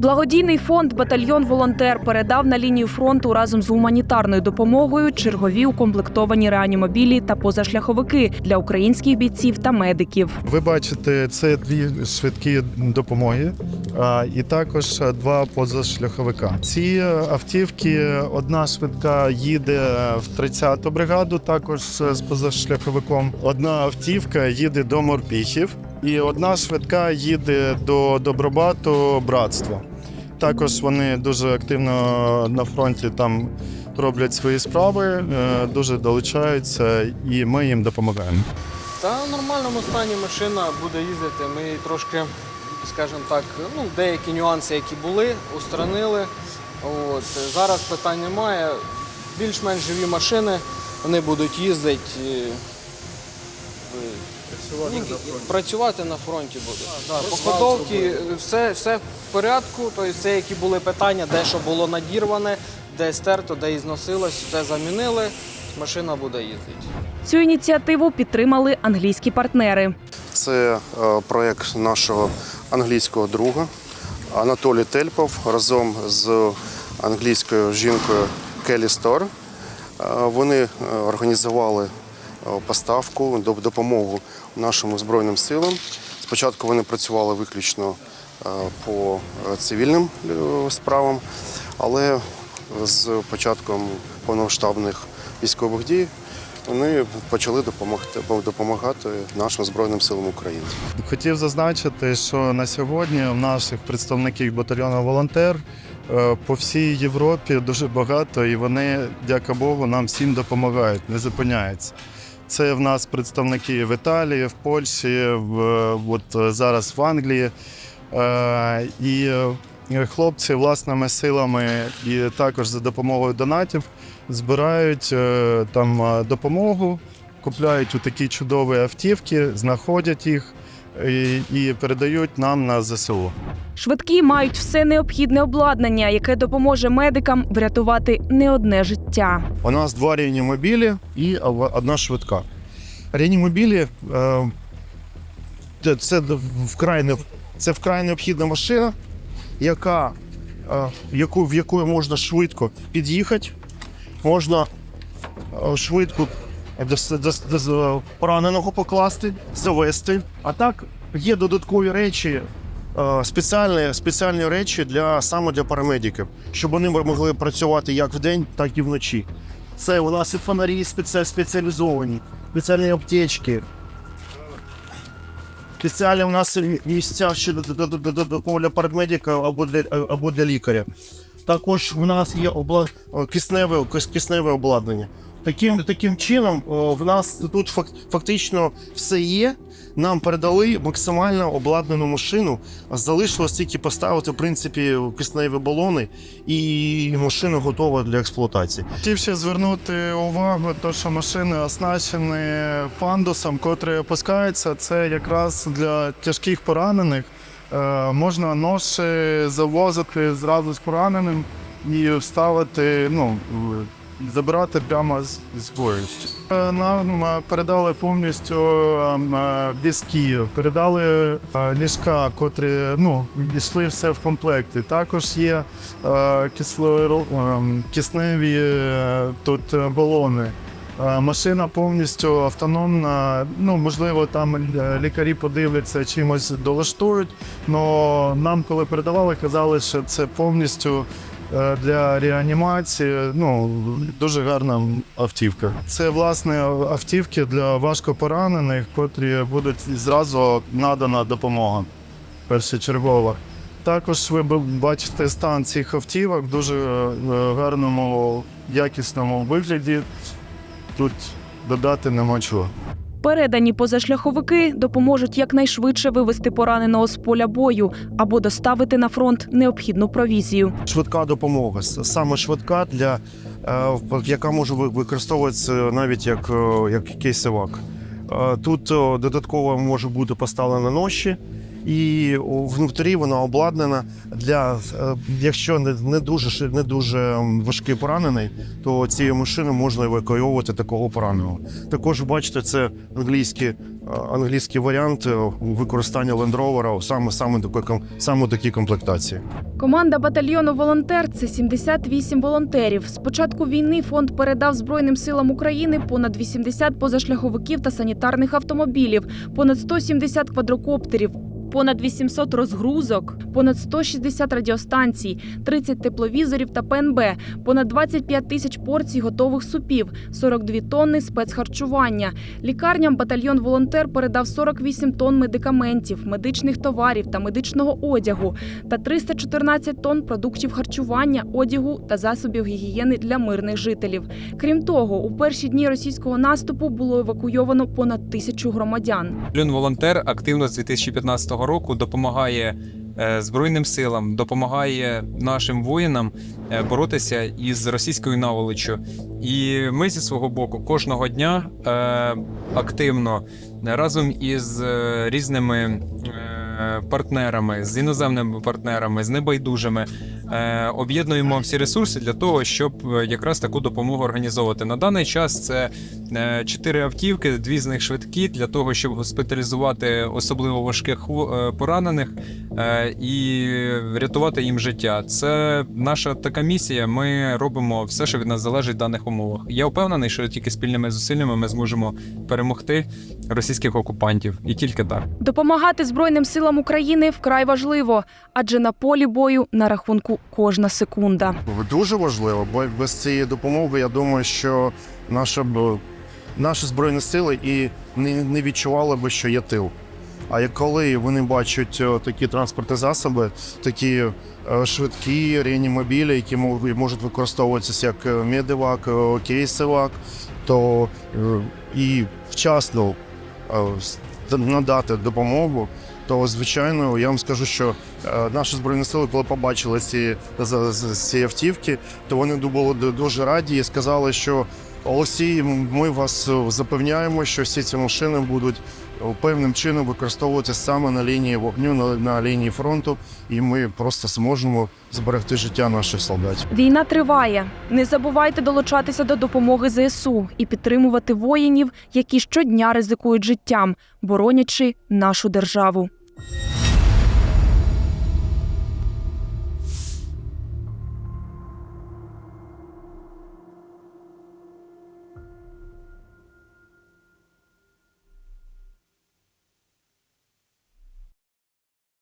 Благодійний фонд Батальйон Волонтер передав на лінію фронту разом з гуманітарною допомогою чергові укомплектовані реанімобілі та позашляховики для українських бійців та медиків. Ви бачите, це дві швидкі допомоги, і також два позашляховика. Ці автівки, одна швидка їде в 30-ту бригаду, також з позашляховиком. Одна автівка їде до Морпіхів, і одна швидка їде до Добробату братства. Також вони дуже активно на фронті там роблять свої справи, е, дуже долучаються, і ми їм допомагаємо. Та в нормальному стані машина буде їздити. Ми її трошки, скажімо так, ну, деякі нюанси, які були, устранили. От. Зараз питань немає. Більш-менш живі машини, вони будуть їздити. Е, в- ні, працювати на фронті будуть. По ходовці все, все в порядку. Тобто це які були питання, де що було надірване, де стерто, де і зносилось, все замінили. Машина буде їздити. Цю ініціативу підтримали англійські партнери. Це е, проєкт нашого англійського друга Анатолій Тельпов разом з англійською жінкою Келі Стор. Е, Вони е, організували поставку доп- допомогу нашим Збройним силам. Спочатку вони працювали виключно е, по е, цивільним е, справам, але з початком повномасштабних військових дій вони почали допомогти допомагати нашим Збройним силам України. Хотів зазначити, що на сьогодні в наших представників батальйону волонтер е, по всій Європі дуже багато, і вони, дяка Богу, нам всім допомагають, не зупиняються. Це в нас представники в Італії, в Польщі, в, от е, зараз в Англії. Е, І е, хлопці власними силами і також за допомогою донатів збирають там допомогу, купляють у такі чудові автівки, знаходять їх і передають нам на ЗСУ. Швидкі мають все необхідне обладнання, яке допоможе медикам врятувати не одне життя. У нас два реанімобілі і одна швидка. Реанімобілі е, це- вкрай, не- це вкрай необхідна машина, яка, е, яку, в яку можна швидко під'їхати, можна е, швидко пораненого покласти, завести. А так є додаткові речі. Е, Спеціальні, спеціальні речі для саме для парамедиків, щоб вони могли працювати як вдень, так і вночі. Це у нас і фонарі спеціалізовані, спеціальні аптечки. Спеціальні у нас місця ще для парамедика або для, або для лікаря. Також у нас є обла... кисневе, кисневе обладнання. Таким, таким чином, в нас тут фактично все є. Нам передали максимально обладнану машину. Залишилось тільки поставити в принципі кисневі балони, і машина готова для експлуатації. Хотів ще звернути увагу, то, що машини оснащені пандусом, котрий опускається. Це якраз для тяжких поранених. Е, можна ноші завозити зразу з пораненим і вставити, ну, забирати прямо з, з бою. Е, Нам е, передали повністю ем, е, візки, передали ліжка, котрі ну, йшли все в комплекті. Також є ем, кисневі тут балони. Машина повністю автономна. Ну, можливо, там е, лікарі подивляться, чимось долаштують. але нам, коли передавали, казали, що це повністю е, для реанімації. Ну, дуже гарна автівка. Це власне автівки для важкопоранених, котрі будуть зразу надана допомога першочергова. Також ви бачите стан цих автівок в дуже е, гарному, якісному вигляді. Тут додати нема чого. Передані позашляховики допоможуть якнайшвидше вивести пораненого з поля бою або доставити на фронт необхідну провізію. Швидка допомога. Саме швидка, для, е, яка може використовуватися навіть як, е, як кейсовак. Е, Тут додатково може бути поставлена ноші, і внутрі вона обладнана для е, якщо не, не дуже не дуже важкий поранений, то цією машиною можна евакуйовувати такого пораненого. Також бачите, це англійські англійський варіант е, використання Rover саме, саме, такої, саме такій комплектації. Команда батальйону Волонтер це 78 волонтерів. З початку війни фонд передав Збройним силам України понад 80 позашляховиків та санітарних автомобілів, понад 170 квадрокоптерів. Понад 800 розгрузок, понад 160 радіостанцій, 30 тепловізорів та ПНБ, понад 25 тисяч порцій готових супів, 42 тонни спецхарчування. Лікарням батальйон волонтер передав 48 тонн медикаментів, медичних товарів та медичного одягу та 314 тонн продуктів харчування, одягу та засобів гігієни для мирних жителів. Крім того, у перші дні російського наступу було евакуйовано понад тисячу громадян. Волонтер активно з 2015 року допомагає е, Збройним силам, допомагає нашим воїнам е, боротися із російською наволочю. І ми зі свого боку кожного дня е, активно разом із різними партнерами, з іноземними партнерами, з небайдужими об'єднуємо всі ресурси для того, щоб е, якраз таку допомогу організовувати. На даний час це е, чотири автівки, дві з них швидкі для того, щоб госпіталізувати особливо важких е, поранених е, і рятувати їм життя. Це наша така місія. Ми робимо все, що від нас залежить в даних умовах. Я впевнений, що тільки спільними зусиллями ми зможемо перемогти російських окупантів, і тільки так. Допомагати Збройним силам України вкрай важливо, адже на полі бою на рахунку кожна секунда. Дуже важливо, бо без цієї допомоги я думаю, що наша б наші збройні сили і не, не відчували би, що є тил. А коли вони бачать е, такі транспортні засоби, такі е, швидкі реанімобілі, які можуть використовуватися як е, медивак, кейсивак, то і вчасно надати допомогу, то звичайно я вам скажу, що е, наші збройні сили, коли побачили ці, ці автівки, то вони були ду- дуже раді і сказали, що Олексій, ми вас е, запевняємо, що всі ці машини будуть е, певним чином використовуватися саме на лінії вогню, на, на лінії фронту, і ми просто зможемо зберегти життя наших солдатів. Війна триває. Не забувайте долучатися до допомоги ЗСУ і підтримувати воїнів, які щодня ризикують життям, боронячи нашу державу. you